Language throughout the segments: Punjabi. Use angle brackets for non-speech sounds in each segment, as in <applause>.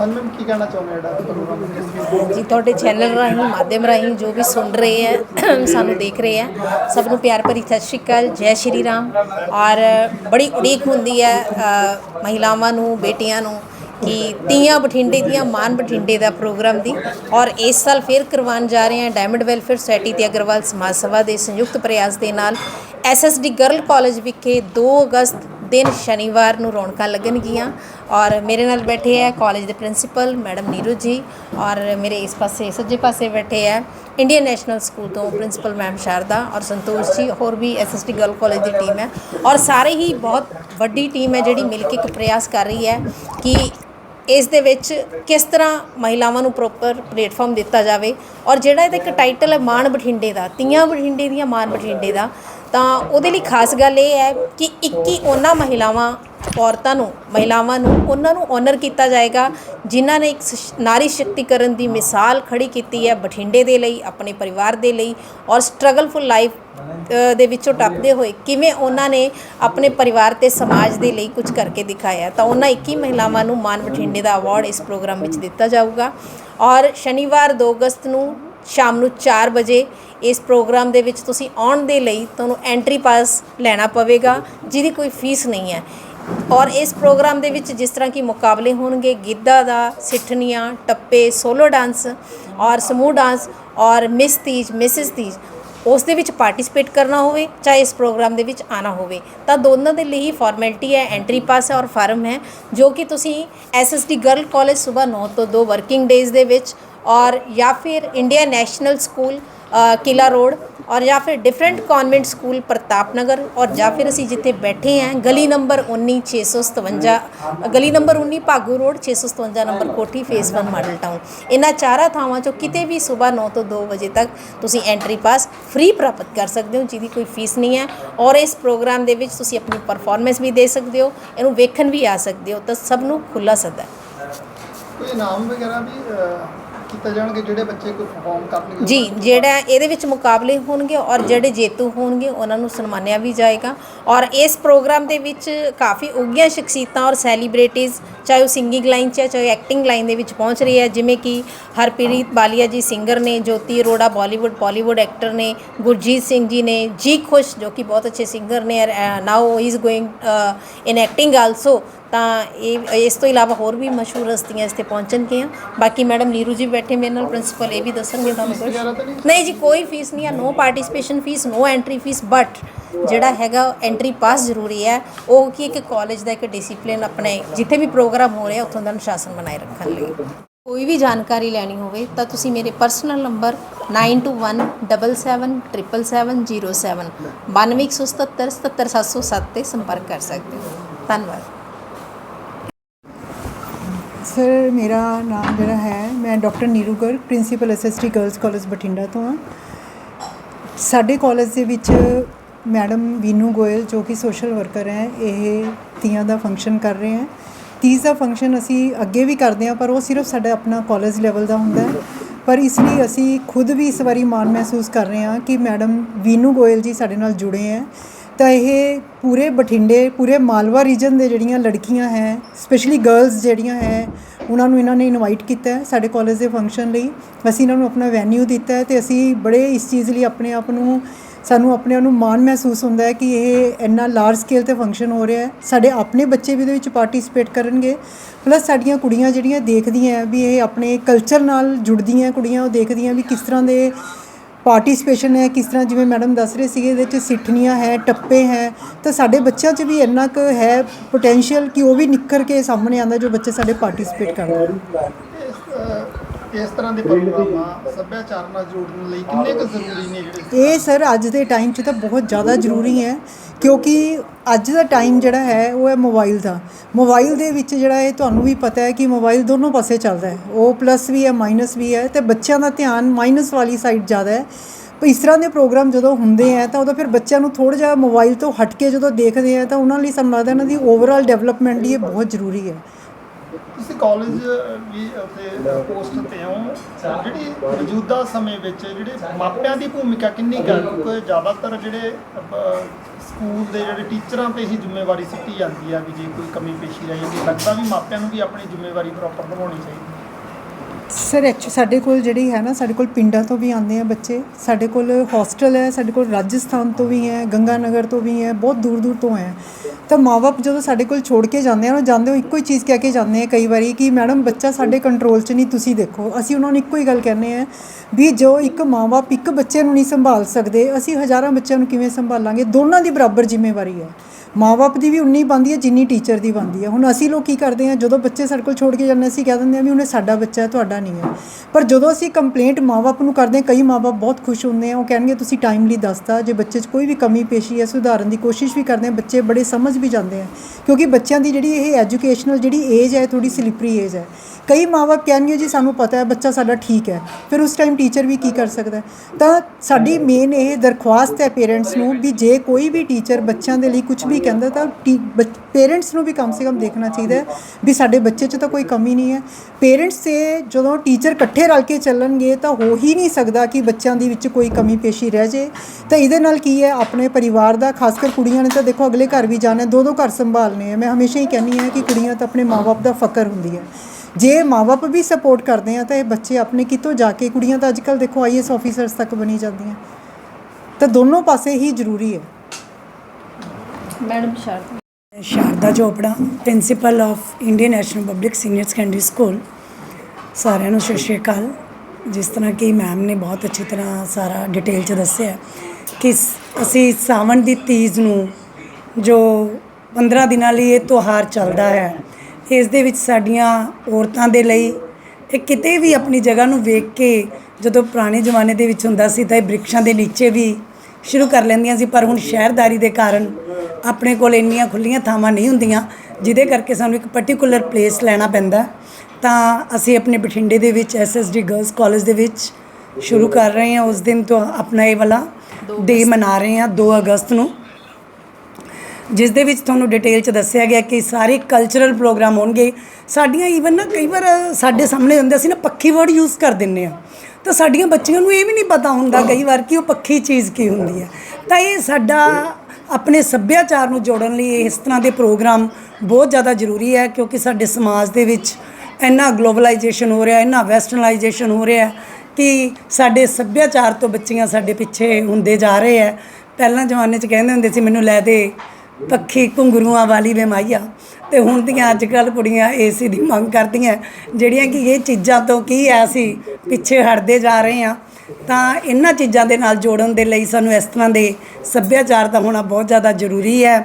ਹਨਮਨ ਕੀ ਕਹਿਣਾ ਚਾਹੁੰਦੇ ਜਿਹੜਾ ਪ੍ਰੋਗਰਾਮ ਜੀ, ਤੁਹਾਡੇ ਚੈਨਲ ਰਾਹੀਂ, ਮਾਧਿਅਮ ਰਾਹੀਂ ਜੋ ਵੀ ਸੁਣ ਰਹੇ ਹੈ, <clears throat> ਸਾਨੂੰ ਦੇਖ ਰਹੇ ਹੈ, ਸਭ ਨੂੰ ਪਿਆਰ ਭਰੀ ਸਤਿ ਸ਼੍ਰੀ ਅਕਾਲ, ਜੈ ਸ਼੍ਰੀ ਰਾਮ। ਔਰ ਬੜੀ ਉਡੀਕ ਹੁੰਦੀ ਹੈ ਮਹਿਲਾਵਾਂ ਨੂੰ, ਬੇਟੀਆਂ ਨੂੰ, ਕਿ ਤੀਆਂ ਬਠਿੰਡੇ ਦੀਆਂ, ਮਾਨ ਬਠਿੰਡੇ ਦਾ ਪ੍ਰੋਗਰਾਮ ਦੀ। ਔਰ ਇਸ ਸਾਲ ਫੇਰ ਕਰਵਾਉਣ ਜਾ ਰਹੇ ਹਾਂ ਡਾਇਮੰਡ ਵੈਲਫੇਅਰ ਸੁਸਾਇਟੀ ਤੇ ਅਗਰਵਾਲ ਸਮਾਜ ਸਭਾ ਦੇ ਸੰਯੁਕਤ ਪ੍ਰਯਾਸ ਦੇ ਨਾਲ। ਐਸਐਸਡੀ ਗਰਲ ਕਾਲਜ ਵਿਖੇ 2 ਅਗਸਤ ਦਿਨ ਸ਼ਨੀਵਾਰ ਨੂੰ ਰੌਣਕਾਂ ਲੱਗਣਗੀਆਂ ਔਰ ਮੇਰੇ ਨਾਲ ਬੈਠੇ ਹੈ ਕਾਲਜ ਦੇ ਪ੍ਰਿੰਸੀਪਲ ਮੈਡਮ ਨੀਰੂ ਜੀ ਔਰ ਮੇਰੇ ਇਸ ਪਾਸੇ, ਸੱਜੇ ਪਾਸੇ ਬੈਠੇ ਹੈ ਇੰਡੀਅਨ ਨੈਸ਼ਨਲ ਸਕੂਲ ਤੋਂ ਪ੍ਰਿੰਸੀਪਲ ਮੈਮ ਸ਼ਾਰਦਾ ਔਰ ਸੰਤੋਸ਼ ਜੀ, ਹੋਰ ਵੀ ਐਸਐਸਟੀ ਗਰਲ ਕਾਲਜ ਦੀ ਟੀਮ ਹੈ ਔਰ ਸਾਰੇ ਹੀ ਬਹੁਤ ਵੱਡੀ ਟੀਮ ਹੈ ਜਿਹੜੀ ਮਿਲ ਕੇ ਇੱਕ ਪ੍ਰਯਾਸ ਕਰ ਰਹੀ ਹੈ ਕਿ ਇਸ ਦੇ ਵਿੱਚ ਕਿਸ ਤਰ੍ਹਾਂ ਮਹਿਲਾਵਾਂ ਨੂੰ ਪ੍ਰੋਪਰ ਪਲੇਟਫਾਰਮ ਦਿੱਤਾ ਜਾਵੇ ਔਰ ਜਿਹੜਾ ਇਹਦਾ ਇੱਕ ਟਾਈਟਲ ਹੈ ਮਾਣ ਬਠਿੰਡੇ ਦਾ, ਤੀਆਂ ਬਠਿੰਡੇ ਦੀਆਂ ਮਾਣ ਬਠਿੰਡੇ ਦਾ ਤਾਂ ਉਹਦੇ ਲਈ ਖਾਸ ਗੱਲ ਇਹ ਹੈ ਕਿ 21 ਉਹਨਾਂ ਮਹਿਲਾਵਾਂ, ਔਰਤਾਂ ਨੂੰ, ਮਹਿਲਾਵਾਂ ਨੂੰ, ਉਹਨਾਂ ਨੂੰ ਓਨਰ ਕੀਤਾ ਜਾਏਗਾ, ਜਿਨ੍ਹਾਂ ਨੇ ਇੱਕ ਨਾਰੀ ਸ਼ਕਤੀਕਰਨ ਦੀ ਮਿਸਾਲ ਖੜੀ ਕੀਤੀ ਹੈ ਬਠਿੰਡੇ ਦੇ ਲਈ, ਆਪਣੇ ਪਰਿਵਾਰ ਦੇ ਲਈ ਔਰ ਸਟਰਗਲਫੁਲ ਲਾਈਫ ਦੇ ਵਿੱਚੋਂ ਟੱਪਦੇ ਹੋਏ ਕਿਵੇਂ ਉਹਨਾਂ ਨੇ ਆਪਣੇ ਪਰਿਵਾਰ ਤੇ ਸਮਾਜ ਦੇ ਲਈ ਕੁਝ ਕਰਕੇ ਦਿਖਾਇਆ ਤਾਂ ਉਹਨਾਂ 21 ਮਹਿਲਾਵਾਂ ਨੂੰ ਮਾਨ ਬਠਿੰਡੇ ਦਾ ਅਵਾਰਡ ਇਸ ਪ੍ਰੋਗਰਾਮ ਵਿੱਚ ਦਿੱਤਾ ਜਾਊਗਾ ਔਰ ਸ਼ਨੀਵਾਰ 2 ਅਗਸਤ ਨੂੰ ਸ਼ਾਮ ਨੂੰ 4 ਵਜੇ ਇਸ ਪ੍ਰੋਗਰਾਮ ਦੇ ਵਿੱਚ ਤੁਸੀਂ ਆਉਣ ਦੇ ਲਈ ਤੁਹਾਨੂੰ ਐਂਟਰੀ ਪਾਸ ਲੈਣਾ ਪਵੇਗਾ, ਜਿਹਦੀ ਕੋਈ ਫੀਸ ਨਹੀਂ ਹੈ। ਔਰ ਇਸ ਪ੍ਰੋਗਰਾਮ ਦੇ ਵਿੱਚ ਜਿਸ ਤਰ੍ਹਾਂ ਕਿ ਮੁਕਾਬਲੇ ਹੋਣਗੇ, ਗਿੱਧਾ ਦਾ, ਸਿੱਠਣੀਆਂ, ਟੱਪੇ ਸੋਲੋ ਡਾਂਸ ਔਰ ਸਮੂਹ ਡਾਂਸ ਔਰ ਮਿਸ ਤੀਜ ਮਿਸਿਸ ਤੀਜ। ਉਸ ਦੇ ਵਿੱਚ ਪਾਰਟਿਸਿਪੇਟ ਕਰਨਾ ਹੋਵੇ ਚਾਹੇ ਇਸ ਪ੍ਰੋਗਰਾਮ ਦੇ ਵਿੱਚ ਆਣਾ ਹੋਵੇ ਤਾਂ ਦੋਨਾਂ ਦੇ ਲਈ ਹੀ ਫਾਰਮੈਲਿਟੀ ਹੈ ਐਂਟਰੀ ਪਾਸ ਹੈ ਔਰ ਫਾਰਮ ਹੈ ਜੋ ਕਿ ਤੁਸੀਂ ਐਸਐਸਡੀ ਗਰਲ ਕਾਲਜ ਸਵੇਰ 9 ਤੋਂ 2 ਵਰਕਿੰਗ ਡੇਜ਼ ਦੇ ਵਿੱਚ ਔਰ ਜਾਂ ਫਿਰ ਇੰਡੀਆ ਨੈਸ਼ਨਲ ਸਕੂਲ ਅ, ਕਿਲਾ ਰੋਡ ਔਰ ਜਾਂ ਫਿਰ different convent school Pratap Nagar ਔਰ ਜਾਂ ਫਿਰ ਅਸੀਂ ਜਿੱਥੇ ਬੈਠੇ ਹਾਂ, ਗਲੀ ਨੰਬਰ 19 657 ਗਲੀ ਨੰਬਰ 19 ਭਾਗੂ ਰੋਡ 657 ਨੰਬਰ ਕੋਠੀ ਫੇਸ 1 ਮਾਡਲ ਟਾਊਨ ਇਹਨਾਂ ਚਾਰਾਂ ਥਾਵਾਂ ਚੋਂ ਕਿਤੇ ਵੀ ਸਵੇਰ 9 ਤੋਂ 2 ਵਜੇ ਤੱਕ ਤੁਸੀਂ ਐਂਟਰੀ ਪਾਸ ਫ੍ਰੀ ਪ੍ਰਾਪਤ ਕਰ ਸਕਦੇ ਹੋ, ਜਿਹਦੀ ਕੋਈ ਫੀਸ ਨਹੀਂ ਹੈ। ਔਰ ਇਸ ਪ੍ਰੋਗਰਾਮ ਦੇ ਵਿੱਚ ਤੁਸੀਂ ਆਪਣੀ ਪਰਫਾਰਮੈਂਸ ਵੀ ਦੇ ਸਕਦੇ ਹੋ, ਇਹਨੂੰ ਵੇਖਣ ਵੀ ਆ ਸਕਦੇ ਹੋ, ਤਾਂ ਸਭ ਨੂੰ ਖੁੱਲਾ ਸੱਦਾ ਕੋਈ ਇਨਾਮ ਵਗੈਰਾ ਵੀ ਕੀਤਾ ਜਾਣਗੇ ਜਿਹੜੇ ਬੱਚੇ ਕੋਈ ਪਰਫਾਰਮ ਕਰਨਗੇ ਜੀ ਜਿਹੜਾ ਇਹਦੇ ਵਿੱਚ ਮੁਕਾਬਲੇ ਹੋਣਗੇ ਔਰ ਜਿਹੜੇ ਜੇਤੂ ਹੋਣਗੇ ਉਹਨਾਂ ਨੂੰ ਸਨਮਾਨਿਆ ਵੀ ਜਾਏਗਾ। ਔਰ ਇਸ ਪ੍ਰੋਗਰਾਮ ਦੇ ਵਿੱਚ ਕਾਫੀ ਉੱਘੀਆਂ ਸ਼ਖਸੀਅਤਾਂ ਔਰ ਸੈਲੀਬ੍ਰਿਟੀਜ਼ ਚਾਹੇ ਉਹ ਸਿੰਗਿੰਗ ਲਾਈਨ 'ਚ ਹੈ ਚਾਹੇ ਐਕਟਿੰਗ ਲਾਈਨ ਦੇ ਵਿੱਚ ਪਹੁੰਚ ਰਹੀ ਹੈ ਜਿਵੇਂ ਕਿ ਹਰਪ੍ਰੀਤ ਬਾਲੀਆ ਜੀ ਸਿੰਗਰ ਨੇ Jyoti Arora Bollywood Bollywood actor ਨੇ ਗੁਰਜੀਤ ਸਿੰਘ ਜੀ ਨੇ ਜੀ ਖੁਸ਼ ਜੋ ਕਿ ਬਹੁਤ ਅੱਛੇ ਸਿੰਗਰ ਨੇ now he is going in acting also ਤਾਂ ਇਹ ਇਸ ਤੋਂ ਇਲਾਵਾ ਹੋਰ ਵੀ ਮਸ਼ਹੂਰ ਹਸਤੀਆਂ ਇਸ ਤੇ ਪਹੁੰਚਣਗੀਆਂ। ਬਾਕੀ ਮੈਡਮ ਨੀਰੂ ਜੀ ਬੈਠੇ ਮੇਰੇ ਨਾਲ ਪ੍ਰਿੰਸੀਪਲ ਇਹ ਵੀ ਦੱਸਣਗੇ ਤੁਹਾਨੂੰ ਕੁਝ ਨਹੀਂ? ਜੀ ਕੋਈ ਫੀਸ ਨਹੀਂ ਹੈ no participation fee no entry fee but ਜਿਹੜਾ ਹੈਗਾ ਐਂਟਰੀ ਪਾਸ ਜ਼ਰੂਰੀ ਹੈ। ਉਹ ਕੀ ਇੱਕ ਕਾਲਜ ਦਾ ਇੱਕ ਡਿਸਪਲਿਨ ਆਪਣੇ ਜਿੱਥੇ ਵੀ ਪ੍ਰੋਗਰਾਮ ਹੋ ਰਿਹਾ ਉੱਥੋਂ ਦਾ ਅਨੁਸ਼ਾਸਨ ਬਣਾਏ ਰੱਖਣ ਲਈ। ਕੋਈ ਵੀ ਜਾਣਕਾਰੀ ਲੈਣੀ ਹੋਵੇ ਤਾਂ ਤੁਸੀਂ ਮੇਰੇ ਪਰਸਨਲ ਨੰਬਰ 9217770707 9217777707 ਤੇ ਸੰਪਰਕ ਕਰ ਸਕਦੇ ਹੋ। ਧੰਨਵਾਦ। ਸਰ ਮੇਰਾ ਨਾਮ ਜਿਹੜਾ ਹੈ, ਮੈਂ doctor Neeru Garg, principal SST girls college Bathinda ਤੋਂ ਹਾਂ। ਸਾਡੇ ਕਾਲਜ ਦੇ ਵਿੱਚ ਮੈਡਮ ਵੀਨੂ ਗੋਇਲ ਜੋ ਕਿ ਸੋਸ਼ਲ ਵਰਕਰ ਹੈ, ਇਹ ਤੀਆਂ ਦਾ ਫੰਕਸ਼ਨ ਕਰ ਰਹੇ ਹੈ। ਤੀਜ ਦਾ ਫੰਕਸ਼ਨ ਅਸੀਂ ਅੱਗੇ ਵੀ ਕਰਦੇ ਹਾਂ, ਪਰ ਉਹ ਸਿਰਫ ਸਾਡਾ ਆਪਣਾ ਕਾਲਜ ਲੈਵਲ ਦਾ ਹੁੰਦਾ ਹੈ। ਪਰ ਇਸ ਲਈ ਅਸੀਂ ਖੁਦ ਵੀ ਇਸ ਵਾਰੀ ਮਾਣ ਮਹਿਸੂਸ ਕਰ ਰਹੇ ਹਾਂ ਕਿ ਮੈਡਮ ਵੀਨੂ ਗੋਇਲ ਜੀ ਸਾਡੇ ਨਾਲ ਜੁੜੇ ਹੈ। ਤਾਂ ਇਹ ਪੂਰੇ ਬਠਿੰਡੇ, ਪੂਰੇ ਮਾਲਵਾ ਰੀਜਨ ਦੇ ਜਿਹੜੀਆਂ ਲੜਕੀਆਂ ਹੈ ਸਪੈਸ਼ਲੀ ਗਰਲਸ ਜਿਹੜੀਆਂ ਹੈ, ਉਹਨਾਂ ਨੂੰ ਇਹਨਾਂ ਨੇ ਇਨਵਾਈਟ ਕੀਤਾ ਹੈ ਸਾਡੇ ਕਾਲਜ ਦੇ ਫੰਕਸ਼ਨ ਲਈ। ਅਸੀਂ ਇਹਨਾਂ ਨੂੰ ਆਪਣਾ ਵੈਨਿਊ ਦਿੱਤਾ ਹੈ ਤੇ ਅਸੀਂ ਬੜੇ ਇਸ ਚੀਜ਼ ਲਈ ਆਪਣੇ ਆਪ ਨੂੰ, ਸਾਨੂੰ ਆਪਣੇ ਆਪ ਨੂੰ ਮਾਣ ਮਹਿਸੂਸ ਹੁੰਦਾ ਹੈ ਕਿ ਇਹ ਇੰਨਾ ਲਾਰਜ ਸਕੇਲ ਤੇ ਫੰਕਸ਼ਨ ਹੋ ਰਿਹਾ ਹੈ। ਸਾਡੇ ਆਪਣੇ ਬੱਚੇ ਵੀ ਇਹਦੇ ਵਿੱਚ ਪਾਰਟਿਸਿਪੇਟ ਕਰਨਗੇ। ਪਲੱਸ ਸਾਡੀਆਂ ਕੁੜੀਆਂ ਜਿਹੜੀਆਂ ਦੇਖਦੀਆਂ ਵੀ ਇਹ ਆਪਣੇ ਕਲਚਰ ਨਾਲ ਜੁੜਦੀਆਂ ਕੁੜੀਆਂ, ਉਹ ਦੇਖਦੀਆਂ ਵੀ ਕਿਸ ਤਰ੍ਹਾਂ ਦੇ ਪਾਰਟਿਸਿਪੇਸ਼ਨ ਹੈ, ਕਿਸ ਤਰ੍ਹਾਂ ਜਿਵੇਂ ਮੈਡਮ ਦੱਸ ਰਹੇ ਸੀਗੇ, ਇਹਦੇ 'ਚ ਸਿੱਠਣੀਆਂ ਹੈ, ਟੱਪੇ ਹੈ, ਤਾਂ ਸਾਡੇ ਬੱਚਿਆਂ 'ਚ ਵੀ ਇੰਨਾ ਕੁ ਹੈ ਪੋਟੈਂਸ਼ੀਅਲ ਕਿ ਉਹ ਵੀ ਨਿੱਖਰ ਕੇ ਸਾਹਮਣੇ ਆਉਂਦਾ ਜੋ ਬੱਚੇ ਸਾਡੇ ਪਾਰਟਿਸਿਪੇਟ ਕਰਦੇ। ਇਸ ਤਰ੍ਹਾਂ ਦੇ ਪ੍ਰੋਗਰਾਮਾਂ ਸੱਭਿਆਚਾਰ ਨਾਲ ਜੋੜਨ ਲਈ ਕਿੰਨੇ ਕੁ ਜ਼ਰੂਰੀ ਨੇ ਜਿਹੜੇ ਇਹ ਸਰ ਅੱਜ ਦੇ ਟਾਈਮ 'ਚ ਤਾਂ ਬਹੁਤ ਜ਼ਿਆਦਾ ਜ਼ਰੂਰੀ ਹੈ ਕਿਉਂਕਿ ਅੱਜ ਦਾ ਟਾਈਮ ਜਿਹੜਾ ਹੈ ਉਹ ਹੈ ਮੋਬਾਈਲ ਦਾ। ਮੋਬਾਈਲ ਦੇ ਵਿੱਚ ਜਿਹੜਾ ਇਹ ਤੁਹਾਨੂੰ ਵੀ ਪਤਾ ਹੈ ਕਿ ਮੋਬਾਈਲ ਦੋਨੋਂ ਪਾਸੇ ਚੱਲਦਾ ਹੈ। ਉਹ ਪਲੱਸ ਵੀ ਹੈ ਮਾਈਨਸ ਵੀ ਹੈ ਤੇ ਬੱਚਿਆਂ ਦਾ ਧਿਆਨ ਮਾਈਨਸ ਵਾਲੀ ਸਾਈਡ ਜ਼ਿਆਦਾ ਹੈ। ਪਰ ਇਸ ਤਰ੍ਹਾਂ ਦੇ ਪ੍ਰੋਗਰਾਮ ਜਦੋਂ ਹੁੰਦੇ ਆ ਤਾਂ ਉਦੋਂ ਫਿਰ ਬੱਚਿਆਂ ਨੂੰ ਥੋੜਾ ਜਿਹਾ ਮੋਬਾਈਲ ਤੋਂ ਹਟ ਕੇ ਜਦੋਂ ਦੇਖਦੇ ਆ ਤਾਂ ਉਹਨਾਂ ਲਈ ਸਾਨੂੰ ਲੱਗਦਾ ਇਹਨਾਂ ਦੀ ਓਵਰਆਲ ਡਿਵੈਲਪਮੈਂਟ ਲਈ ਇਹ ਬਹੁਤ ਜ਼ਰੂਰੀ ਹੈ। ਤੁਸੀਂ ਕਾਲਜ ਵੀ ਉੱਥੇ ਪੋਸਟ ਤੇ ਹੋ। ਜਿਹੜੀ ਮੌਜੂਦਾ ਸਮੇਂ ਵਿੱਚ ਜਿਹੜੇ ਮਾਪਿਆਂ ਦੀ ਭੂਮਿਕਾ ਕਿੰਨੀ ਕੁ ਹੈ? ਕਿਉਂਕਿ ਜ਼ਿਆਦਾਤਰ ਜਿਹੜੇ ਸਕੂਲ ਦੇ ਜਿਹੜੇ ਟੀਚਰਾਂ ਤੇ ਹੀ ਜ਼ਿੰਮੇਵਾਰੀ ਸਿੱਟੀ ਜਾਂਦੀ ਆ ਵੀ ਜੇ ਕੋਈ ਕਮੀ ਪੇਸ਼ੀ ਰਹਿ ਜਾਂਦੀ ਲੱਗਦਾ ਵੀ ਮਾਪਿਆਂ ਨੂੰ ਵੀ ਆਪਣੀ ਜ਼ਿੰਮੇਵਾਰੀ ਪ੍ਰੋਪਰ ਨਿਭਾਉਣੀ ਚਾਹੀਦੀ ਸਰ ਐਕਚੁਅਲੀ ਸਾਡੇ ਕੋਲ ਜਿਹੜੀ ਹੈ ਨਾ, ਸਾਡੇ ਕੋਲ ਪਿੰਡਾਂ ਤੋਂ ਵੀ ਆਉਂਦੇ ਆ ਬੱਚੇ। ਸਾਡੇ ਕੋਲ ਹੋਸਟਲ ਹੈ, ਸਾਡੇ ਕੋਲ ਰਾਜਸਥਾਨ ਤੋਂ ਵੀ ਹੈ, ਗੰਗਾਨਗਰ ਤੋਂ ਵੀ ਹੈ, ਬਹੁਤ ਦੂਰ ਦੂਰ ਤੋਂ ਹੈ ਤਾਂ ਮਾਪੇ ਜਦੋਂ ਸਾਡੇ ਕੋਲ ਛੋੜ ਕੇ ਜਾਂਦੇ ਆ ਉਹ ਜਾਂਦੇ ਹੋ ਇੱਕੋ ਹੀ ਚੀਜ਼ ਕਹਿ ਕੇ ਜਾਂਦੇ ਆ ਕਈ ਵਾਰੀ ਕਿ ਮੈਡਮ, ਬੱਚਾ ਸਾਡੇ ਕੰਟਰੋਲ 'ਚ ਨਹੀਂ, ਤੁਸੀਂ ਦੇਖੋ। ਅਸੀਂ ਉਹਨਾਂ ਨੂੰ ਇੱਕੋ ਹੀ ਗੱਲ ਕਹਿੰਦੇ ਆ ਵੀ ਜੋ ਇੱਕ ਮਾਪੇ ਇੱਕ ਬੱਚੇ ਨੂੰ ਨਹੀਂ ਸੰਭਾਲ ਸਕਦੇ, ਅਸੀਂ ਹਜ਼ਾਰਾਂ ਬੱਚਿਆਂ ਨੂੰ ਕਿਵੇਂ ਸੰਭਾਲਾਂਗੇ? ਦੋਨਾਂ ਦੀ ਬਰਾਬਰ ਜ਼ਿੰਮੇਵਾਰੀ ਹੈ। ਮਾਪੇ ਦੀ ਵੀ ਉਨੀ ਬਣਦੀ ਹੈ ਜਿੰਨੀ ਟੀਚਰ ਦੀ ਬਣਦੀ ਹੈ। ਹੁਣ ਅਸੀਂ ਲੋਕ ਕੀ ਕਰਦੇ ਹਾਂ? ਜਦੋਂ ਬੱਚੇ ਸਾਡੇ ਕੋਲ ਛੋੜ ਕੇ ਜਾਂਦੇ ਅਸੀਂ ਕਹਿ ਦਿੰਦੇ ਹਾਂ ਵੀ ਉਹਨੇ ਸਾਡਾ ਬੱਚਾ ਹੈ, ਤੁਹਾਡਾ ਨਹੀਂ ਹੈ। ਪਰ ਜਦੋਂ ਅਸੀਂ ਕੰਪਲੇਂਟ ਮਾਪੇ ਨੂੰ ਕਰਦੇ ਹਾਂ, ਕਈ ਮਾਪੇ ਬਹੁਤ ਖੁਸ਼ ਹੁੰਦੇ ਆ, ਉਹ ਕਹਿਣਗੇ, ਤੁਸੀਂ ਟਾਈਮਲੀ ਦੱਸਤਾ, ਜੇ ਬੱਚੇ 'ਚ ਕੋਈ ਵੀ ਕਮੀ ਪੇਸ਼ੀ ਹੈ, ਸੁਧਾਰਨ ਦੀ ਕੋਸ਼ਿਸ਼ ਵੀ ਕਰਦੇ ਆ ਬੱਚੇ ਬੜੇ ਸਮਝ ਵੀ ਜਾਂਦੇ ਆ। ਕਿਉਂਕਿ ਬੱਚਿਆਂ ਦੀ ਜਿਹੜੀ ਇਹ ਐਜੂਕੇਸ਼ਨਲ ਜਿਹੜੀ ਏਜ ਹੈ ਥੋੜੀ ਸਲਿਪਰੀ ਏਜ ਹੈ। ਕਈ ਮਾਪੇ ਕਹਿਣਗੇ, ਜੀ, ਸਾਨੂੰ ਪਤਾ ਹੈ, ਬੱਚਾ ਸਾਡਾ ਠੀਕ ਹੈ। ਫਿਰ ਉਸ ਟਾਈਮ ਟੀਚਰ ਵੀ ਕੀ ਕਰ ਸਕਦਾ ਤਾਂ ਸਾਡੀ ਮੇਨ ਇਹ ਦਰਖਾਸਤ ਹੈ ਪੇਰੈਂਟਸ ਨੂੰ ਵੀ ਜੇ ਕੋਈ ਵੀ ਟੀਚਰ ਬੱਚਿਆਂ ਦੇ ਲਈ ਕੁਝ ਵੀ ਕਹਿੰਦਾ ਤਾਂ ਪੇਰੈਂਟਸ ਨੂੰ ਵੀ ਕਮ ਸੇ ਕਮ ਦੇਖਣਾ ਚਾਹੀਦਾ ਵੀ ਸਾਡੇ ਬੱਚੇ 'ਚ ਤਾਂ ਕੋਈ ਕਮੀ ਨਹੀਂ ਹੈ। ਪੇਰੈਂਟਸ ਤੇ ਜਦੋਂ ਟੀਚਰ ਇਕੱਠੇ ਰਲ ਕੇ ਚੱਲਣਗੇ ਤਾਂ ਹੋ ਹੀ ਨਹੀਂ ਸਕਦਾ ਕਿ ਬੱਚਿਆਂ ਦੇ ਵਿੱਚ ਕੋਈ ਕਮੀ ਪੇਸ਼ੀ ਰਹਿ ਜੇ। ਤਾਂ ਇਹਦੇ ਨਾਲ ਕੀ ਹੈ, ਆਪਣੇ ਪਰਿਵਾਰ ਦਾ ਖਾਸ ਕਰ ਕੁੜੀਆਂ ਨੇ ਤਾਂ ਦੇਖੋ ਅਗਲੇ ਘਰ ਵੀ ਜਾਣਾ ਦੋ ਦੋ ਘਰ ਸੰਭਾਲਨੇ ਹੈ ਮੈਂ ਹਮੇਸ਼ਾ ਹੀ ਕਹਿੰਦੀ ਹਾਂ ਕਿ ਕੁੜੀਆਂ ਤਾਂ ਆਪਣੇ ਮਾਪੇ ਦਾ ਫਕਰ ਹੁੰਦੀ ਹੈ। ਜੇ ਮਾਪੇ ਵੀ ਸਪੋਰਟ ਕਰਦੇ ਆ ਤਾਂ ਇਹ ਬੱਚੇ ਆਪਣੇ ਕਿਤੋਂ ਜਾ ਕੇ, ਕੁੜੀਆਂ ਤਾਂ ਅੱਜਕੱਲ ਦੇਖੋ ਆਈਐਸ ਆਫੀਸਰਸ ਤੱਕ ਬਣੀ ਜਾਂਦੀਆਂ। ਤਾਂ ਦੋਨੋਂ ਪਾਸੇ ਹੀ ਜ਼ਰੂਰੀ ਹੈ। Madam Sharad. Sharda Chopra principal of Indian national public senior secondary school, ਸਾਰਿਆਂ ਨੂੰ ਸਤਿ ਸ਼੍ਰੀ ਅਕਾਲ। ਜਿਸ ਤਰ੍ਹਾਂ ਕਿ ਮੈਮ ਨੇ ਬਹੁਤ ਅੱਛੀ ਤਰ੍ਹਾਂ ਸਾਰਾ ਡਿਟੇਲ ਚ ਦੱਸਿਆ ਕਿ ਅਸੀਂ ਸਾਵਣ ਦੀ ਤੀਜ ਨੂੰ ਜੋ 15 ਦਿਨਾਂ ਲਈ ਇਹ ਤਿਉਹਾਰ ਚੱਲਦਾ ਹੈ, ਇਸ ਦੇ ਵਿੱਚ ਸਾਡੀਆਂ ਔਰਤਾਂ ਦੇ ਲਈ ਇਹ ਕਿਤੇ ਵੀ ਆਪਣੀ ਜਗ੍ਹਾ ਨੂੰ ਵੇਖ ਕੇ ਜਦੋਂ ਪੁਰਾਣੇ ਜ਼ਮਾਨੇ ਦੇ ਵਿੱਚ ਹੁੰਦਾ ਸੀ ਤਾਂ ਇਹ ਬ੍ਰਿਕਸ਼ਾਂ ਦੇ ਨੀਚੇ ਵੀ ਸ਼ੁਰੂ ਕਰ ਲੈਂਦੀਆਂ ਸੀ, ਪਰ ਹੁਣ ਸ਼ਹਿਰਦਾਰੀ ਦੇ ਕਾਰਨ ਆਪਣੇ ਕੋਲ ਇੰਨੀਆਂ ਖੁੱਲੀਆਂ ਥਾਵਾਂ ਨਹੀਂ ਹੁੰਦੀਆਂ ਜਿਹਦੇ ਕਰਕੇ ਸਾਨੂੰ ਇੱਕ ਪਾਰਟਿਕੂਲਰ ਪਲੇਸ ਲੈਣਾ ਪੈਂਦਾ ਤਾਂ ਅਸੀਂ ਆਪਣੇ ਬਠਿੰਡੇ ਦੇ ਵਿੱਚ ਐਸਐਸਡੀ ਗਰਲਸ ਕਾਲਜ ਦੇ ਵਿੱਚ ਸ਼ੁਰੂ ਕਰ ਰਹੇ ਹਾਂ। ਉਸ ਦਿਨ ਤੋਂ ਆਪਣਾ ਇਹ ਵਾਲਾ ਡੇ ਮਨਾ ਰਹੇ ਹਾਂ 2 ਅਗਸਤ ਨੂੰ। ਜਿਸ ਦੇ ਵਿੱਚ ਤੁਹਾਨੂੰ ਡਿਟੇਲ ਚ ਦੱਸਿਆ ਗਿਆ ਕਿ ਸਾਰੇ ਕਲਚਰਲ ਪ੍ਰੋਗਰਾਮ ਹੋਣਗੇ। ਸਾਡੀਆਂ ਈਵਨ ਨਾ ਕਈ ਵਾਰ ਸਾਡੇ ਸਾਹਮਣੇ ਹੁੰਦੇ ਅਸੀਂ ਨਾ ਪੱਖੀ ਵਰਡ ਯੂਜ਼ ਕਰ ਦਿੰਨੇ ਆ ਤਾਂ ਸਾਡੀਆਂ ਬੱਚੀਆਂ ਨੂੰ ਇਹ ਵੀ ਨਹੀਂ ਪਤਾ ਹੁੰਦਾ ਕਈ ਵਾਰ ਕਿ ਉਹ ਪੱਖੀ ਚੀਜ਼ ਕੀ ਹੁੰਦੀ ਹੈ। ਤਾਂ ਇਹ ਸਾਡਾ ਆਪਣੇ ਸੱਭਿਆਚਾਰ ਨੂੰ ਜੋੜਨ ਲਈ ਇਸ ਤਰ੍ਹਾਂ ਦੇ ਪ੍ਰੋਗਰਾਮ ਬਹੁਤ ਜ਼ਿਆਦਾ ਜ਼ਰੂਰੀ ਹੈ, ਕਿਉਂਕਿ ਸਾਡੇ ਸਮਾਜ ਦੇ ਵਿੱਚ ਇੰਨਾ ਗਲੋਬਲਾਈਜੇਸ਼ਨ ਹੋ ਰਿਹਾ, ਇੰਨਾ ਵੈਸਟਰਨਾਈਜੇਸ਼ਨ ਹੋ ਰਿਹਾ ਕਿ ਸਾਡੇ ਸੱਭਿਆਚਾਰ ਤੋਂ ਬੱਚੀਆਂ ਸਾਡੇ ਪਿੱਛੇ ਹੁੰਦੇ ਜਾ ਰਹੇ ਹੈ। ਪਹਿਲਾਂ ਜ਼ਮਾਨੇ 'ਚ ਕਹਿੰਦੇ ਹੁੰਦੇ ਸੀ, ਮੈਨੂੰ ਲੈ ਦੇ ਪੱਖੀ ਘੁੰਗਰੂਆਂ ਵਾਲੀ ਵੇ ਮਾਈਆ। ਤੇ ਹੁਣ ਦੀਆਂ ਅੱਜ ਕੱਲ ਕੁੜੀਆਂ ਏਸੀ ਦੀ ਮੰਗ ਕਰਦੀਆਂ, ਜਿਹੜੀਆਂ ਕਿ ਇਹ ਚੀਜ਼ਾਂ ਤੋਂ ਕੀ ਐ ਅਸੀਂ ਪਿੱਛੇ ਹਟਦੇ ਜਾ ਰਹੇ ਹਾਂ। ਤਾਂ ਇਹਨਾਂ ਚੀਜ਼ਾਂ ਦੇ ਨਾਲ ਜੋੜਨ ਦੇ ਲਈ ਸਾਨੂੰ ਇਸ ਤਰ੍ਹਾਂ ਦੇ ਸੱਭਿਆਚਾਰ ਦਾ ਹੋਣਾ ਬਹੁਤ ਜ਼ਿਆਦਾ ਜ਼ਰੂਰੀ ਹੈ।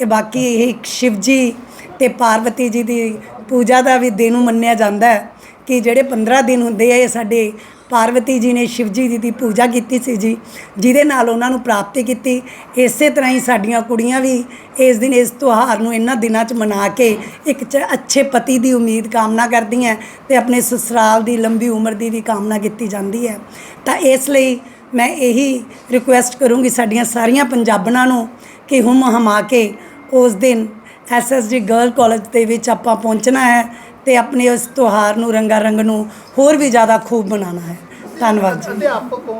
ਇਹ ਬਾਕੀ ਇਹ ਇੱਕ ਸ਼ਿਵ ਜੀ ਤੇ ਪਾਰਵਤੀ ਜੀ ਦੀ ਪੂਜਾ ਦਾ ਵੀ ਦਿਨ ਮੰਨਿਆ ਜਾਂਦਾ ਹੈ ਕਿ ਜਿਹੜੇ 15 ਦਿਨ ਹੁੰਦੇ ਆ, ਇਹ ਸਾਡੇ ਪਾਰਵਤੀ ਜੀ ਨੇ ਸ਼ਿਵ ਜੀ ਦੀ ਪੂਜਾ ਕੀਤੀ ਸੀ ਜੀ, ਜਿਹਦੇ ਨਾਲ ਉਹਨਾਂ ਨੂੰ ਪ੍ਰਾਪਤੀ ਕੀਤੀ। ਇਸੇ ਤਰ੍ਹਾਂ ਹੀ ਸਾਡੀਆਂ ਕੁੜੀਆਂ ਵੀ ਇਸ ਦਿਨ ਇਸ ਤਿਉਹਾਰ ਨੂੰ ਇਹਨਾਂ ਦਿਨਾਂ 'ਚ ਮਨਾ ਕੇ ਇੱਕ ਚ- ਅੱਛੇ ਪਤੀ ਦੀ ਉਮੀਦ ਕਾਮਨਾ ਕਰਦੀਆਂ ਤੇ ਆਪਣੇ ਸਸੁਰਾਲ ਦੀ ਲੰਬੀ ਉਮਰ ਦੀ ਵੀ ਕਾਮਨਾ ਕੀਤੀ ਜਾਂਦੀ ਹੈ। ਤਾਂ ਇਸ ਲਈ ਮੈਂ ਇਹੀ ਰਿਕੁਐਸਟ ਕਰੂੰਗੀ ਸਾਡੀਆਂ ਸਾਰੀਆਂ ਪੰਜਾਬਣਾਂ ਨੂੰ ਕਿ ਹੁਮ ਹਮਾ ਕੇ ਉਸ ਦਿਨ ਐਸਐਸਡੀ ਗਰਲ ਕਾਲਜ ਦੇ ਵਿੱਚ ਆਪਾਂ ਪਹੁੰਚਣਾ ਹੈ। ਤੇ ਆਪਣੇ ਇਸ ਤਿਉਹਾਰ ਨੂੰ ਰੰਗਾ ਰੰਗ ਨੂੰ ਹੋਰ ਵੀ ਜ਼ਿਆਦਾ ਖੂਬ ਬਣਾਉਣਾ ਹੈ। ਧੰਨਵਾਦ ਜੀ। ਅਧਿਆਪਕ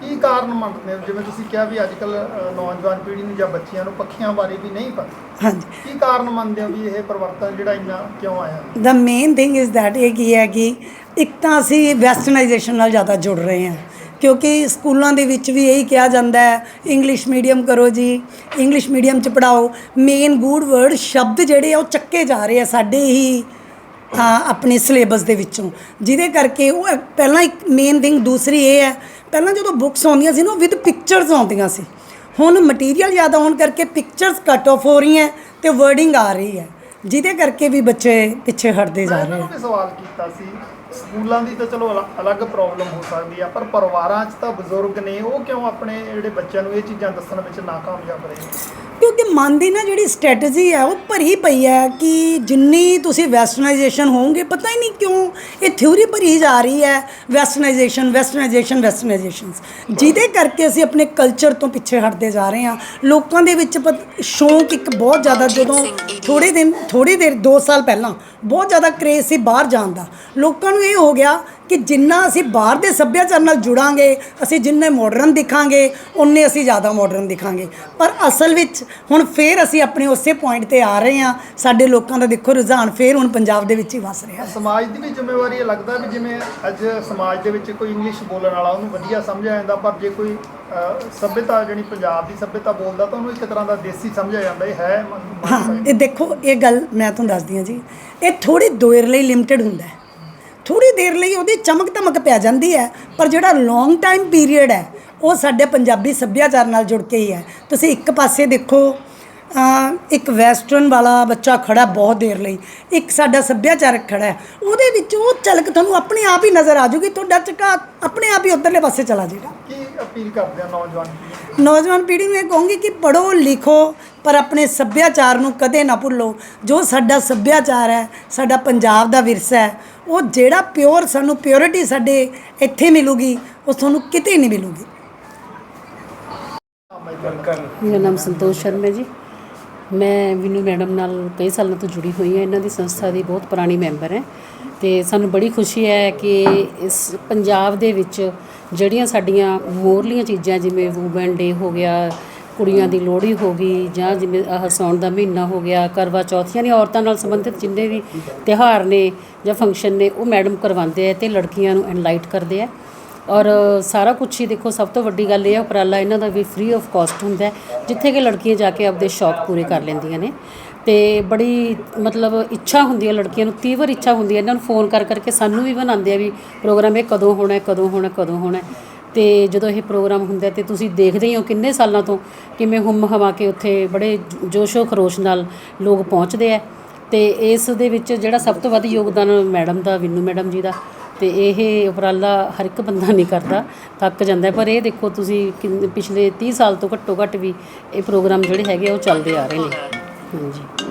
ਕੀ ਕਾਰਨ ਮੰਨਦੇ ਹੋ? ਜਿਵੇਂ ਤੁਸੀਂ ਕਿਹਾ ਵੀ ਅੱਜ ਕੱਲ ਨੌਜਵਾਨ ਪੀੜ੍ਹੀ ਨੂੰ ਜਾਂ ਬੱਚਿਆਂ ਨੂੰ ਪੱਖੀਆਂ ਬਾਰੇ ਵੀ ਨਹੀਂ ਪਤਾ। ਹਾਂਜੀ। ਕੀ ਕਾਰਨ ਮੰਨਦੇ ਹੋ ਵੀ ਇਹ ਪਰਿਵਰਤਨ ਜਿਹੜਾ ਇੰਨਾ ਕਿਉਂ ਆਇਆ? The main thing is that ਇਹ ਕੀ ਹੈ ਕਿ ਇੱਕ ਤਾਂ ਅਸੀਂ ਵੈਸਟਰਨਾਈਜੇਸ਼ਨ ਨਾਲ ਜ਼ਿਆਦਾ ਜੁੜ ਰਹੇ ਹਾਂ। ਕਿਉਂਕਿ ਸਕੂਲਾਂ ਦੇ ਵਿੱਚ ਵੀ ਇਹੀ ਕਿਹਾ ਜਾਂਦਾ ਹੈ ਇੰਗਲਿਸ਼ ਮੀਡੀਅਮ ਕਰੋ ਜੀ ਇੰਗਲਿਸ਼ ਮੀਡੀਅਮ ਚ ਪੜਾਓ ਮੇਨ ਗੂਡ ਵਰਡ ਸ਼ਬਦ ਜਿਹੜੇ ਆ ਉਹ ਚੱਕੇ ਜਾ ਰਹੇ ਆ ਸਾਡੇ ਹੀ ਆਪਣੇ ਸਿਲੇਬਸ ਦੇ ਵਿੱਚੋਂ। ਜਿਹਦੇ ਕਰਕੇ ਉਹ ਪਹਿਲਾਂ ਇੱਕ ਮੇਨ ਥਿੰਗ ਦੂਸਰੀ ਇਹ ਹੈ ਪਹਿਲਾਂ ਜਦੋਂ ਬੁੱਕਸ ਆਉਂਦੀਆਂ ਸੀ ਨਾ ਵਿਦ ਪਿਕਚਰਸ ਆਉਂਦੀਆਂ ਸੀ। ਹੁਣ ਮਟੀਰੀਅਲ ਜ਼ਿਆਦਾ ਹੋਣ ਕਰਕੇ ਪਿਕਚਰਸ ਕੱਟ ਆਫ ਹੋ ਰਹੀਆਂ ਤੇ ਵਰਡਿੰਗ ਆ ਰਹੀ ਹੈ ਜਿਹਦੇ ਕਰਕੇ ਵੀ ਬੱਚੇ ਪਿੱਛੇ ਹਟਦੇ ਜਾ ਰਹੇ ਇਹਨਾਂ ਨੂੰ ਹੈ ਵੀ ਸਵਾਲ ਕੀਤਾ ਸੀ ਸਕੂਲਾਂ ਦੀ ਤਾਂ ਚਲੋ ਅਲ- ਅਲੱਗ ਪ੍ਰੋਬਲਮ ਹੋ ਸਕਦੀ ਆ ਪਰ ਪਰਿਵਾਰਾਂ 'ਚ ਤਾਂ ਬਜ਼ੁਰਗ ਨੇ ਉਹ ਕਿਉਂ ਆਪਣੇ ਜਿਹੜੇ ਬੱਚਿਆਂ ਨੂੰ ਇਹ ਚੀਜ਼ਾਂ ਦੱਸਣ ਵਿੱਚ ਨਾਕਾਮਯਾਬ ਰਹੇ? ਕਿਉਂਕਿ ਮਨ ਦੀ ਨਾ ਜਿਹੜੀ ਸਟ੍ਰੈਟਜੀ ਹੈ ਉਹ ਭਰੀ ਪਈ ਹੈ ਕਿ ਜਿੰਨੀ ਤੁਸੀਂ ਵੈਸਟਰਨਾਈਜੇਸ਼ਨ ਹੋਵੋਗੇ ਪਤਾ ਹੀ ਨਹੀਂ ਕਿਉਂ ਇਹ ਥਿਊਰੀ ਭਰੀ ਜਾ ਰਹੀ ਹੈ ਵੈਸਟਰਨਾਈਜੇਸ਼ਨ ਵੈਸਟਰਨਾਈਜੇਸ਼ਨ ਵੈਸਟਰਨਾਈਜੇਸ਼ਨਸ ਜਿਹਦੇ ਕਰਕੇ ਅਸੀਂ ਆਪਣੇ ਕਲਚਰ ਤੋਂ ਪਿੱਛੇ ਹਟਦੇ ਜਾ ਰਹੇ ਹਾਂ। ਲੋਕਾਂ ਦੇ ਵਿੱਚ ਪਤ- ਸ਼ੌਂਕ ਇੱਕ ਬਹੁਤ ਜ਼ਿਆਦਾ ਜਦੋਂ ਥੋੜੇ ਦਿਨ ਥੋੜੀ ਦੇਰ 2 ਸਾਲ ਪਹਿਲਾਂ ਬਹੁਤ ਜ਼ਿਆਦਾ ਕਰੇਜ਼ ਸੀ ਬਾਹਰ ਜਾਣ ਦਾ। ਲੋਕਾਂ ਨੂੰ ਇਹ ਹੋ ਗਿਆ ਕਿ ਜਿੰਨਾ ਅਸੀਂ ਬਾਹਰ ਦੇ ਸੱਭਿਆਚਾਰ ਨਾਲ ਜੁੜਾਂਗੇ, ਅਸੀਂ ਜਿੰਨੇ ਮਾਡਰਨ ਦਿਖਾਂਗੇ ਉਨੇ ਅਸੀਂ ਜ਼ਿਆਦਾ ਮਾਡਰਨ ਦਿਖਾਂਗੇ। ਪਰ ਅਸਲ ਵਿੱਚ ਹੁਣ ਫੇਰ ਅਸੀਂ ਆਪਣੇ ਉਸੇ ਪੁਆਇੰਟ ਤੇ ਆ ਰਹੇ ਹਾਂ। ਸਾਡੇ ਲੋਕਾਂ ਦਾ ਦੇਖੋ ਰੁਝਾਨ ਫੇਰ ਹੁਣ ਪੰਜਾਬ ਦੇ ਵਿੱਚ ਹੀ ਵਸ ਰਿਹਾ। ਸਮਾਜ ਦੀ ਵੀ ਜ਼ਿੰਮੇਵਾਰੀ ਇਹ ਲੱਗਦਾ ਵੀ ਜਿਵੇਂ ਅੱਜ ਸਮਾਜ ਦੇ ਵਿੱਚ ਕੋਈ ਇੰਗਲਿਸ਼ ਬੋਲਣ ਵਾਲਾ ਉਹਨੂੰ ਵਧੀਆ ਸਮਝਿਆ ਜਾਂਦਾ, ਪਰ ਜੇ ਕੋਈ ਸੱਭਿਅਤਾ ਜਿਹੜੀ ਪੰਜਾਬ ਦੀ ਸੱਭਿਅਤਾ ਬੋਲਦਾ ਤਾਂ ਉਹਨੂੰ ਇੱਕ ਤਰ੍ਹਾਂ ਦਾ ਦੇਸੀ ਸਮਝਿਆ ਜਾਂਦਾ ਇਹ ਹੈ ਹਾਂ ਇਹ ਦੇਖੋ ਇਹ ਗੱਲ ਮੈਂ ਤੁਹਾਨੂੰ ਦੱਸਦੀ ਹਾਂ ਜੀ। ਇਹ ਥੋੜੀ ਦੇਰ ਲਈ ਲਿਮਟਿਡ ਹੁੰਦਾ ਹੈ। ਥੋੜੀ ਦੇਰ ਲਈ ਉਹਦੀ ਚਮਕ ਧਮਕ ਪੈ ਜਾਂਦੀ ਹੈ ਪਰ ਜਿਹੜਾ ਲੌਂਗ ਟਾਈਮ ਪੀਰੀਅਡ ਹੈ ਉਹ ਸਾਡੇ ਪੰਜਾਬੀ ਸੱਭਿਆਚਾਰ ਨਾਲ ਜੁੜ ਕੇ ਹੀ ਹੈ। ਤੁਸੀਂ ਇੱਕ ਪਾਸੇ ਦੇਖੋ ਇੱਕ ਵੈਸਟਰਨ ਵਾਲਾ ਬੱਚਾ ਖੜਾ ਬਹੁਤ ਦੇਰ ਲਈ ਇੱਕ ਸਾਡਾ ਸੱਭਿਆਚਾਰਕ ਖੜਾ ਹੈ ਉਹਦੇ ਵਿੱਚ ਉਹ ਝਲਕ ਤੁਹਾਨੂੰ ਆਪਣੇ ਆਪ ਹੀ ਨਜ਼ਰ ਆ ਜਾਊਗੀ ਤੁਹਾਡਾ ਝੁਕਾ ਆਪਣੇ ਆਪ ਹੀ ਉਧਰਲੇ ਪਾਸੇ ਚਲਾ ਜਾਏਗਾ। ਕੀ ਅਪੀਲ ਕਰਦੇ ਆ ਨੌਜਵਾਨ ਪੀੜ੍ਹੀ ਨੌਜਵਾਨ ਪੀੜ੍ਹੀ ਨੂੰ ਇਹ ਕਹੂੰਗੀ ਕਿ ਪੜੋ ਲਿਖੋ ਪਰ ਆਪਣੇ ਸੱਭਿਆਚਾਰ ਨੂੰ ਕਦੇ ਨਾ ਭੁੱਲੋ। ਜੋ ਸਾਡਾ ਸੱਭਿਆਚਾਰ ਹੈ ਸਾਡਾ ਪੰਜਾਬ ਦਾ ਵਿਰਸਾ ਹੈ ਉਹ ਜਿਹੜਾ ਪਿਓਰ ਸਾਨੂੰ ਪਿਓਰਿਟੀ ਸਾਡੇ ਇੱਥੇ ਮਿਲੂਗੀ ਉਹ ਤੁਹਾਨੂੰ ਕਿਤੇ ਨਹੀਂ ਮਿਲੂਗੀ। ਮੇਰਾ ਨਾਮ ਸੰਤੋਸ਼ ਸ਼ਰਮਾ ਜੀ। ਮੈਂ ਵਿਨੂ ਮੈਡਮ ਨਾਲ ਕਈ ਸਾਲਾਂ ਤੋਂ ਜੁੜੀ ਹੋਈ ਹਾਂ। ਇਹਨਾਂ ਦੀ ਸੰਸਥਾ ਦੀ ਬਹੁਤ ਪੁਰਾਣੀ ਮੈਂਬਰ ਹੈ ਤੇ ਸਾਨੂੰ ਬੜੀ ਖੁਸ਼ੀ ਹੈ ਕਿ ਇਸ ਪੰਜਾਬ ਦੇ ਵਿੱਚ ਜਿਹੜੀਆਂ ਸਾਡੀਆਂ ਮੋਰਲੀਆਂ ਚੀਜ਼ਾਂ ਜਿਵੇਂ ਵੂਮਨ ਡੇ ਹੋ ਗਿਆ, ਕੁੜੀਆਂ ਦੀ ਲੋਹੜੀ ਹੋ ਗਈ ਜਾਂ ਜਿਵੇਂ ਆਹ ਸਾਉਣ ਦਾ ਮਹੀਨਾ ਹੋ ਗਿਆ, ਕਰਵਾ ਚੌਥ ਯਾਨੀ ਔਰਤਾਂ ਨਾਲ ਸੰਬੰਧਿਤ ਜਿੰਨੇ ਵੀ ਤਿਉਹਾਰ ਨੇ ਜਾਂ ਫੰਕਸ਼ਨ ਨੇ, ਉਹ ਮੈਡਮ ਕਰਵਾਉਂਦੇ ਆ ਤੇ ਲੜਕੀਆਂ ਨੂੰ ਐਨਲਾਈਟ ਕਰਦੇ ਆ। ਔਰ ਸਾਰਾ ਕੁਝ ਹੀ ਦੇਖੋ, ਸਭ ਤੋਂ ਵੱਡੀ ਗੱਲ ਇਹ ਹੈ, ਉਪਰਾਲਾ ਇਹਨਾਂ ਦਾ ਵੀ ਫ੍ਰੀ ਆਫ ਕਾਸਟ ਹੁੰਦਾ ਜਿੱਥੇ ਕਿ ਲੜਕੀਆਂ ਜਾ ਕੇ ਆਪਦੇ ਸ਼ੌਕ ਪੂਰੇ ਕਰ ਲੈਂਦੀਆਂ ਨੇ ਤੇ ਬੜੀ ਮਤਲਬ ਇੱਛਾ ਹੁੰਦੀ ਹੈ ਲੜਕੀਆਂ ਨੂੰ, ਤੀਵਰ ਇੱਛਾ ਹੁੰਦੀ ਹੈ ਇਹਨਾਂ ਨੂੰ ਫੋਨ ਕਰ ਕਰਕੇ, ਸਾਨੂੰ ਵੀ ਬਣਾਉਂਦੇ ਆ ਵੀ ਪ੍ਰੋਗਰਾਮ ਇਹ ਕਦੋਂ ਹੋਣਾ ਕਦੋਂ ਹੋਣਾ ਕਦੋਂ ਹੋਣਾ ਹੈ। ਤੇ ਜਦੋਂ ਇਹ ਪ੍ਰੋਗਰਾਮ ਹੁੰਦਾ ਹੈ ਤੇ ਤੁਸੀਂ ਦੇਖਦੇ ਹੀ ਹੋ ਕਿੰਨੇ ਸਾਲਾਂ ਤੋਂ ਕਿਵੇਂ ਹੁੰਮ ਹਵਾ ਕੇ ਉੱਥੇ ਬੜੇ ਜੋਸ਼ੋ ਖਰੋਸ਼ ਨਾਲ ਲੋਕ ਪਹੁੰਚਦੇ ਆ ਤੇ ਇਸ ਦੇ ਵਿੱਚ ਜਿਹੜਾ ਸਭ ਤੋਂ ਵੱਧ ਯੋਗਦਾਨ ਮੈਡਮ ਦਾ, ਵਿੰਨੂ ਮੈਡਮ ਜੀ ਦਾ ਤੇ ਇਹ ਉਪਰਾਲਾ ਹਰ ਇੱਕ ਬੰਦਾ ਨਹੀਂ ਕਰਦਾ, ਥੱਕ ਜਾਂਦਾ ਪਰ ਇਹ ਦੇਖੋ ਤੁਸੀਂ ਕਿੰਨੇ- ਪਿਛਲੇ 30 ਸਾਲ ਤੋਂ ਘੱਟੋ ਘੱਟ ਵੀ ਇਹ ਪ੍ਰੋਗਰਾਮ ਜਿਹੜੇ ਹੈਗੇ ਆ, ਉਹ ਚੱਲਦੇ ਆ ਰਹੇ ਨੇ। ਹਾਂਜੀ।